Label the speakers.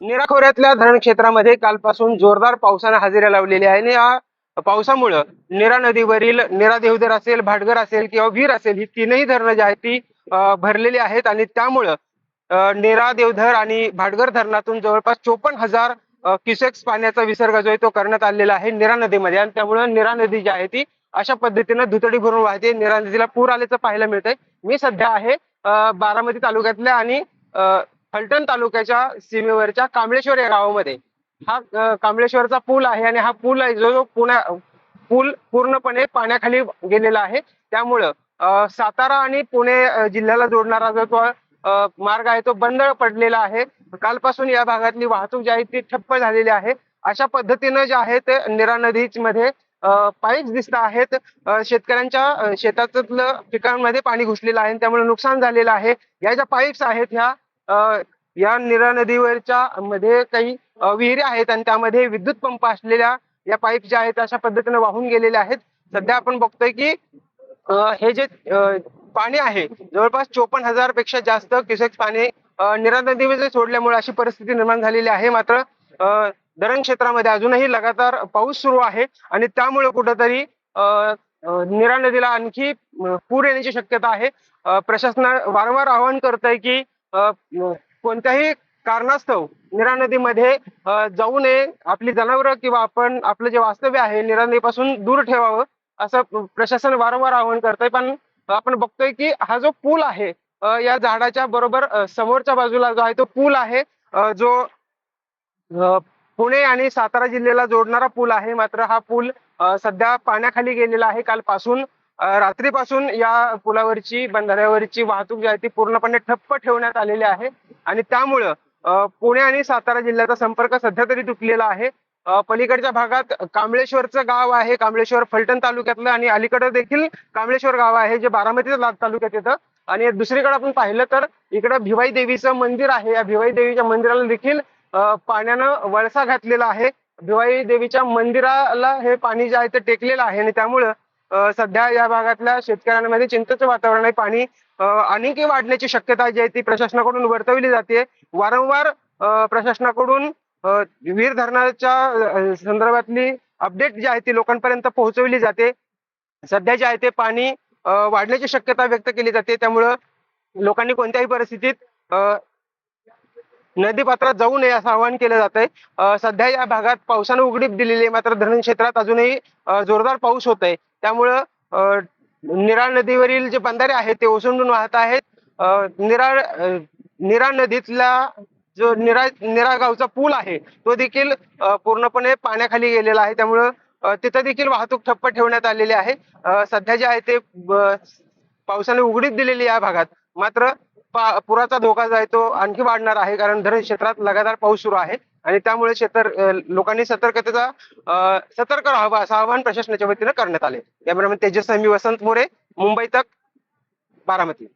Speaker 1: निरा खोऱ्यातल्या धरण क्षेत्रामध्ये कालपासून जोरदार पावसानं हजेरी लावलेली आहे आणि या पावसामुळं निरा नदीवरील निरा देवधर असेल भाटघर असेल किंवा वीर असेल ही तीनही धरणं जी आहेत ती भरलेली आहेत आणि त्यामुळं निरा देवधर आणि भाटघर धरणातून जवळपास चोपन्न हजार क्युसेक्स पाण्याचा विसर्ग जो आहे तो करण्यात आलेला आहे निरा नदीमध्ये. आणि त्यामुळे निरा नदी जी आहे ती अशा पद्धतीनं दुतडी भरून वाहते. निरा नदीला पूर आल्याचं पाहायला मिळतंय. मी सध्या आहे बारामती तालुक्यातल्या आणि अं, फलटण तालुक्याच्या सीमेवरच्या कांबळेश्वर या गावामध्ये. हा कांबळेश्वरचा पूल आहे आणि हा पूल आहे जो जो पुण्या पूल पूर्णपणे पाण्याखाली गेलेला आहे. त्यामुळं सातारा आणि पुणे जिल्ह्याला जोडणारा जो तो मार्ग आहे तो बंद पडलेला आहे. कालपासून या भागातली वाहतूक जी आहे ती ठप्प झालेली आहे. अशा पद्धतीनं जे आहे ते निरा नदीमध्ये पाईप्स दिसत आहेत. शेतकऱ्यांच्या शेतातलं पिकांमध्ये पाणी घुसलेलं आहे त्यामुळे नुकसान झालेलं आहे. या ज्या पाईप्स आहेत ह्या या निरा नदीवरच्या मध्ये काही विहिरी आहेत आणि त्यामध्ये विद्युत पंप असलेल्या या पाईप ज्या आहेत अशा पद्धतीने वाहून गेलेल्या आहेत. सध्या आपण बघतोय की हे जे पाणी आहे जवळपास चोपन्न हजारपेक्षा जास्त क्युसेक्स पाणी निरा नदीमध्ये सोडल्यामुळे अशी परिस्थिती निर्माण झालेली आहे. मात्र धरण क्षेत्रामध्ये अजूनही लगातार पाऊस सुरू आहे आणि त्यामुळे कुठंतरी निरा नदीला आणखी पूर येण्याची शक्यता आहे. प्रशासन वारंवार आवाहन करत आहे की कोणत्याही कारणास्तव निरा नदीमध्ये जाऊ नये. आपली जनावरं किंवा आपण आपलं जे वास्तव्य आहे निरा नदीपासून दूर ठेवावं असं प्रशासन वारंवार आवाहन करतंय. पण आपण बघतोय की हा जो पूल आहे या झाडाच्या बरोबर समोरच्या बाजूला जो आहे तो पूल आहे. जो पुणे आणि सातारा जिल्ह्याला जोडणारा पूल आहे. मात्र हा पूल सध्या पाण्याखाली गेलेला आहे कालपासून. रात्रीपासून या पुलावरची बंधाऱ्यावरची वाहतूक जी आहे ती पूर्णपणे ठप्प ठेवण्यात आलेली आहे. आणि त्यामुळं पुणे आणि सातारा जिल्ह्याचा संपर्क सध्या तरी तुटलेला आहे. पलीकडच्या भागात कांबळेश्वरचं गाव आहे कांबळेश्वर फलटण तालुक्यातलं आणि अलीकडे देखील कांबळेश्वर गाव आहे जे बारामती लाद तालुक्यात येतं. आणि दुसरीकडे आपण पाहिलं तर इकडं भिवाई देवीचं मंदिर आहे. या भिवाई देवीच्या मंदिराला देखील पाण्यानं वळसा घातलेला आहे. भिवाई देवीच्या मंदिराला हे पाणी जे आहे ते टेकलेलं आहे आणि त्यामुळं सध्या या भागातल्या शेतकऱ्यांमध्ये चिंतेचं वातावरण आहे. पाणी आणखी वाढण्याची शक्यता जी आहे ती प्रशासनाकडून वर्तवली जाते. वारंवार प्रशासनाकडून वीर धरणाच्या संदर्भातली अपडेट जी आहे ती लोकांपर्यंत पोहोचवली जाते. सध्या जे आहे ते पाणी वाढण्याची शक्यता व्यक्त केली जाते. त्यामुळं लोकांनी कोणत्याही परिस्थितीत अं, नदीपात्रात जाऊ नये असं आवाहन केलं जात आहे सध्या या भागात पावसानं उघडीप दिलेली आहे. मात्र धरण क्षेत्रात अजूनही जोरदार पाऊस होत आहे त्यामुळं निराळ नदीवरील जे बंधारे आहेत ते ओसंडून वाहत आहेत. निराळ निराळ नदीतला जो निरा निरा गावचा पूल आहे तो देखील पूर्णपणे पाण्याखाली गेलेला आहे. त्यामुळं तिथं देखील वाहतूक ठप्प ठेवण्यात आलेली आहे. सध्या जे आहे ते पावसाने उघडीप दिलेली या भागात. मात्र पुराचा धोका जो आहे तो आणखी वाढणार आहे कारण धरण क्षेत्रात लगातार पाऊस सुरू आहे आणि त्यामुळे क्षेत्र लोकांनी सतर्कतेचा सतर्क राहावा असं आवाहन प्रशासनाच्या वतीनं करण्यात आले कॅमेरामॅन तेजस्वी मी वसंत मोरे मुंबई तक बारामती.